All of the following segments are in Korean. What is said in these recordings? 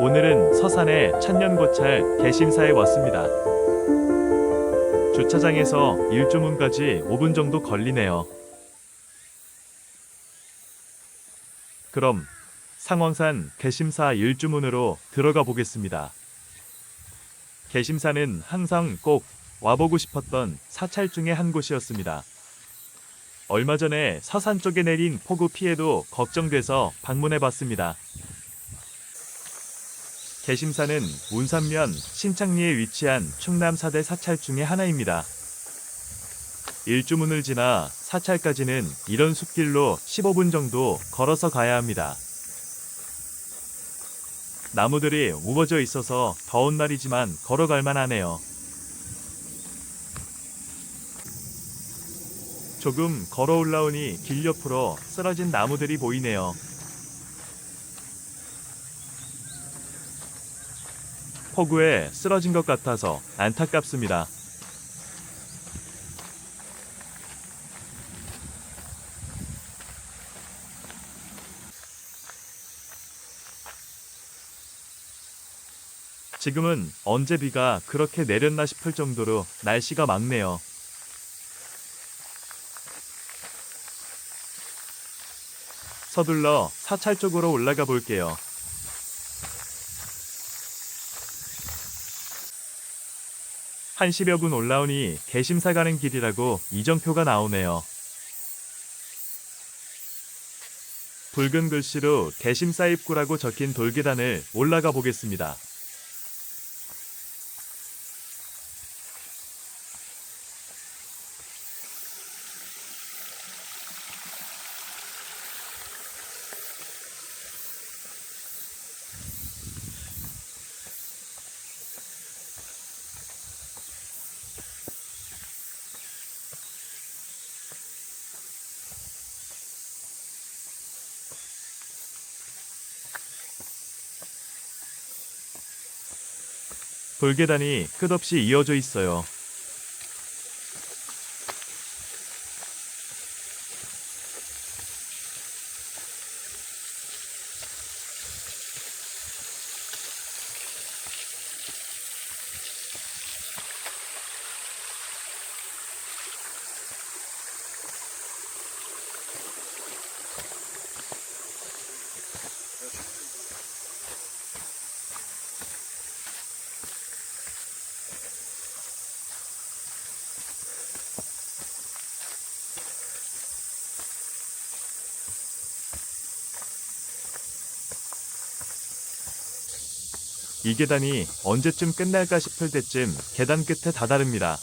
오늘은 서산의 천년고찰 개심사에 왔습니다. 주차장에서 일주문까지 5분 정도 걸리네요. 그럼 상원산 개심사 일주문으로 들어가 보겠습니다. 개심사는 항상 꼭 와보고 싶었던 사찰 중의 한 곳이었습니다. 얼마 전에 서산 쪽에 내린 폭우 피해도 걱정돼서 방문해 봤습니다. 개심사는 운산면 신창리에 위치한 충남 사대 사찰 중의 하나입니다. 일주문을 지나 사찰까지는 이런 숲길로 15분 정도 걸어서 가야 합니다. 나무들이 우거져 있어서 더운 날이지만 걸어갈 만하네요. 조금 걸어 올라오니 길 옆으로 쓰러진 나무들이 보이네요. 폭우에 쓰러진 것 같아서 안타깝습니다. 지금은 언제 비가 그렇게 내렸나 싶을 정도로 날씨가 맑네요. 서둘러 사찰 쪽으로 올라가 볼게요. 한 10여 분 올라오니 개심사 가는 길이라고 이정표가 나오네요. 붉은 글씨로 개심사 입구라고 적힌 돌계단을 올라가 보겠습니다. 돌계단이 끝없이 이어져 있어요. 이 계단이 언제쯤 끝날까 싶을 때쯤 계단 끝에 다다릅니다.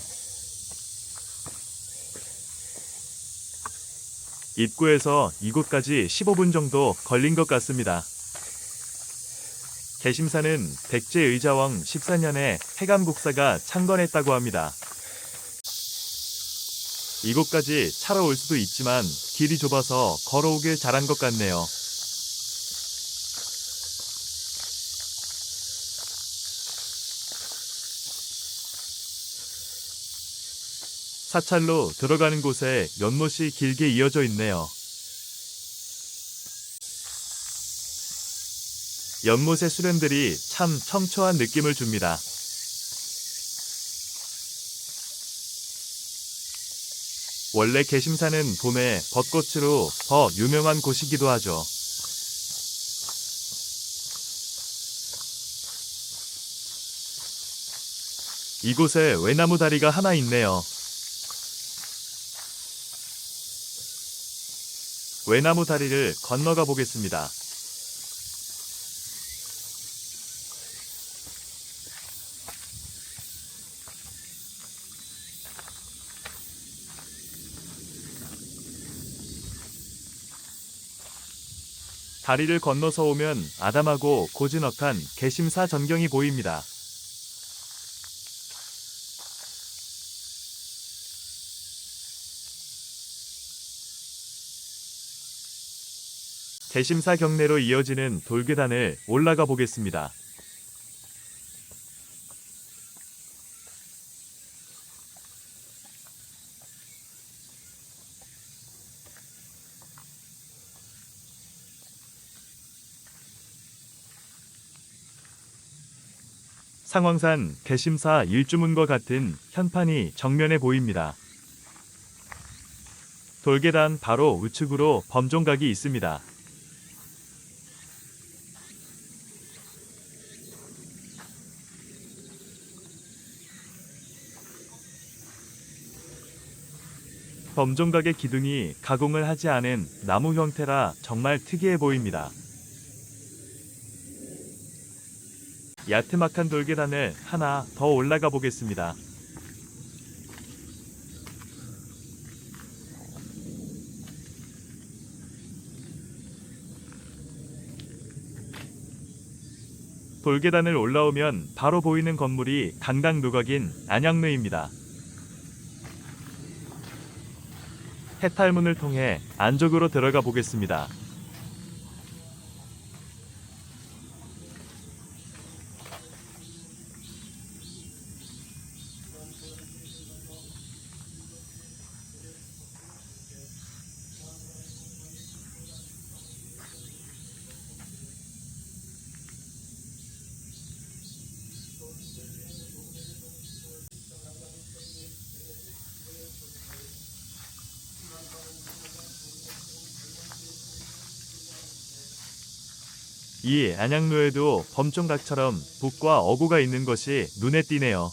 입구에서 이곳까지 15분 정도 걸린 것 같습니다. 개심사는 백제 의자왕 14년에 해감국사가 창건했다고 합니다. 이곳까지 차로 올 수도 있지만 길이 좁아서 걸어오길 잘한 것 같네요. 사찰로 들어가는 곳에 연못이 길게 이어져 있네요. 연못의 수련들이 참 청초한 느낌을 줍니다. 원래 개심사는 봄에 벚꽃으로 더 유명한 곳이기도 하죠. 이곳에 외나무 다리가 하나 있네요. 외나무 다리를 건너가 보겠습니다. 다리를 건너서 오면 아담하고 고즈넉한 개심사 전경이 보입니다. 개심사 경내로 이어지는 돌계단을 올라가 보겠습니다. 상황산 개심사 일주문과 같은 현판이 정면에 보입니다. 돌계단 바로 우측으로 범종각이 있습니다. 범종각의 기둥이 가공을 하지 않은 나무 형태라 정말 특이해 보입니다. 야트막한 돌계단을 하나 더 올라가 보겠습니다. 돌계단을 올라오면 바로 보이는 건물이 강당 누각인 안양루입니다. 해탈문을 통해 안쪽으로 들어가 보겠습니다. 이 안양로에도 범종각처럼 북과 어구가 있는 것이 눈에 띄네요.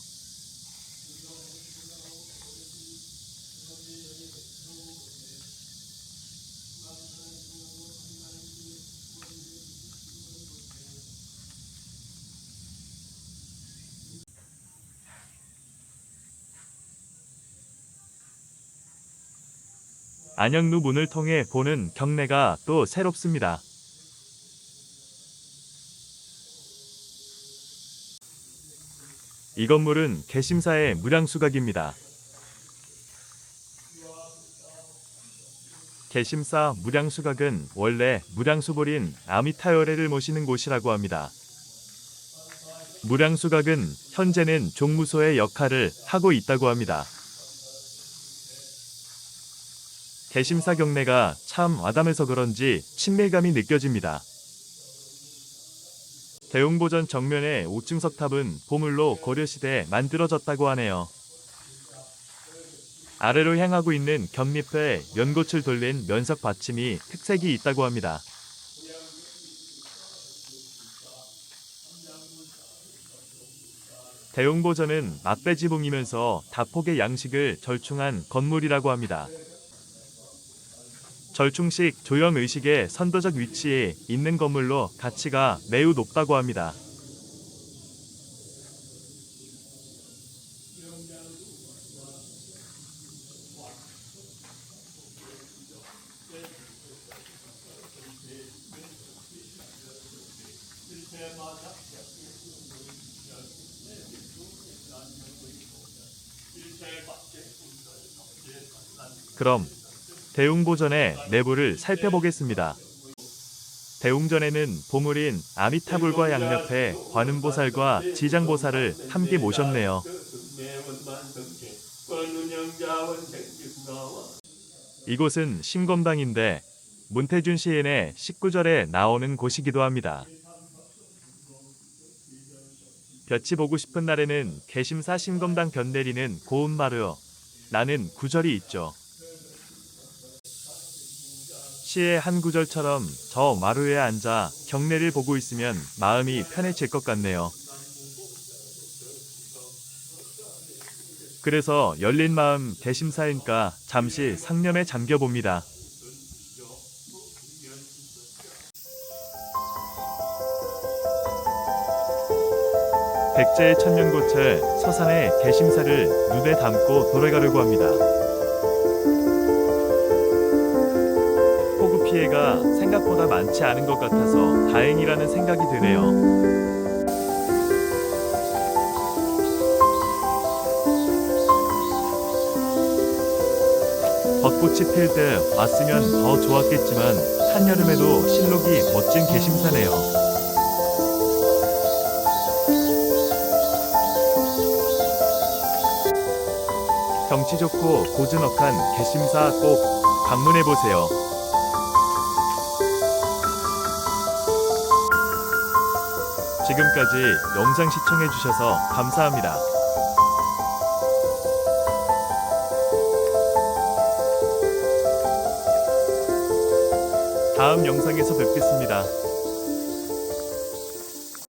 안양루 문을 통해 보는 경내가 또 새롭습니다. 이 건물은 개심사의 무량수각입니다. 개심사 무량수각은 원래 무량수볼인 아미타요레를 모시는 곳이라고 합니다. 무량수각은 현재는 종무소의 역할을 하고 있다고 합니다. 개심사 경내가 참 와담해서 그런지 친밀감이 느껴집니다. 대웅보전 정면의 5층 석탑은 보물로 고려시대에 만들어졌다고 하네요. 아래로 향하고 있는 겹잎에 연꽃을 돌린 면석 받침이 특색이 있다고 합니다. 대웅보전은 막배지붕이면서 다폭의 양식을 절충한 건물이라고 합니다. 절충식 조형 의식의 선도적 위치에 있는 건물로 가치가 매우 높다고 합니다. 그럼 대웅보전의 내부를 살펴보겠습니다. 대웅전에는 보물인 아미타불과 양옆에 관음보살과 지장보살을 함께 모셨네요. 이곳은 심검당인데 문태준 시인의 19절에 나오는 곳이기도 합니다. 볕이 보고 싶은 날에는 개심사 심검당 변 내리는 고운 마르 나는 구절이 있죠. 시의 한 구절처럼 저 마루에 앉아 경내를 보고 있으면 마음이 편해질 것 같네요. 그래서 열린 마음 대심사인가 잠시 상념에 잠겨 봅니다. 백제의 천년고철 서산의 대심사를 눈에 담고 돌아가려고 합니다. 피해가 생각보다 많지 않은 것 같아서 다행이라는 생각이 드네요. 벚꽃이 필 때 왔으면 더 좋았겠지만 한여름에도 실록이 멋진 개심사네요. 경치 좋고 고즈넉한 개심사 꼭 방문해 보세요. 지금까지 영상 시청해주셔서 감사합니다. 다음 영상에서 뵙겠습니다.